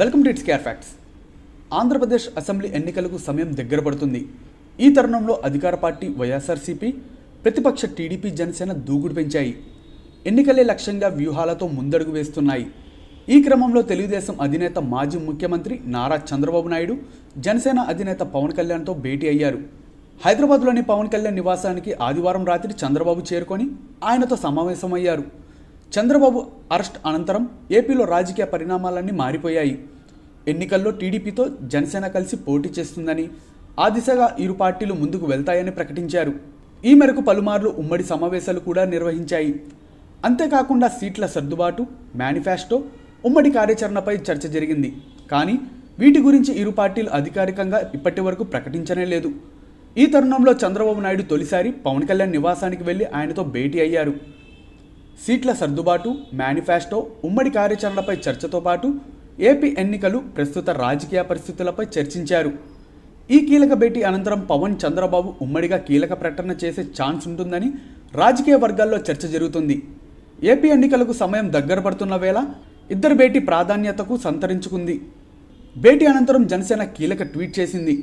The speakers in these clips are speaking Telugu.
Welcome to it's care facts. Andhra Pradesh assembly ఎన్నికలకు సమయం దగ్గర పడుతుంది. ఈ తరుణంలో అధికార పార్టీ వైఎస్ఆర్సీపీ ప్రతిపక్ష టీడీపీ జనసేన దూకుడు పెంచాయి. ఎన్నికలే లక్ష్యంగా వ్యూహాలతో ముందడుగు వేస్తున్నాయి. ఈ క్రమంలో తెలుగుదేశం అధినేత మాజీ ముఖ్యమంత్రి నారా చంద్రబాబు నాయుడు జనసేన అధినేత పవన్ కళ్యాణ్తో భేటీ అయ్యారు. హైదరాబాద్లోని పవన్ కళ్యాణ్ నివాసానికి ఆదివారం రాత్రి చంద్రబాబు చేరుకొని ఆయనతో సమావేశమయ్యారు. చంద్రబాబు అరెస్ట్ అనంతరం ఏపీలో రాజకీయ పరిణామాలన్నీ మారిపోయాయి. ఎన్నికల్లో టీడీపీతో జనసేన కలిసి పోటీ చేస్తుందని ఆ దిశగా ఇరు పార్టీలు ముందుకు వెళ్తాయని ప్రకటించారు. ఈ మేరకు పలుమార్లు ఉమ్మడి సమావేశాలు కూడా నిర్వహించాయి. అంతేకాకుండా సీట్ల సర్దుబాటు మేనిఫెస్టో ఉమ్మడి కార్యాచరణపై చర్చ జరిగింది. కానీ వీటి గురించి ఇరు పార్టీలు అధికారికంగా ఇప్పటి వరకు ప్రకటించనే లేదు. ఈ తరుణంలో చంద్రబాబు నాయుడు తొలిసారి పవన్ కళ్యాణ్ నివాసానికి వెళ్ళి ఆయనతో భేటీ అయ్యారు. సీట్ల సర్దుబాటు మేనిఫెస్టో ఉమ్మడి కార్యాచరణపై చర్చతో పాటు ఏపీ ఎన్నికలు ప్రస్తుత రాజకీయ పరిస్థితులపై చర్చించారు. ఈ కీలక భేటీ అనంతరం పవన్ చంద్రబాబు ఉమ్మడిగా కీలక ప్రకటన చేసే ఛాన్స్ ఉంటుందని రాజకీయ వర్గాల్లో చర్చ జరుగుతుంది. ఏపీ ఎన్నికలకు సమయం దగ్గర పడుతున్న వేళ ఇద్దరు భేటీ ప్రాధాన్యతకు సంతరించుకుంది. భేటీ అనంతరం జనసేన కీలక ట్వీట్ చేసింది.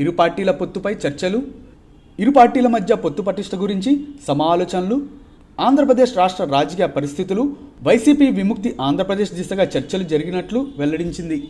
ఇరు పార్టీల పొత్తుపై చర్చలు ఇరు పార్టీల మధ్య పొత్తు పటిష్ట గురించి సమాలోచనలు ఆంధ్రప్రదేశ్ రాష్ట్ర రాజకీయ పరిస్థితులు వైసీపీ విముక్తి ఆంధ్రప్రదేశ్ దిశగా చర్చలు జరిగినట్లు వెల్లడించింది.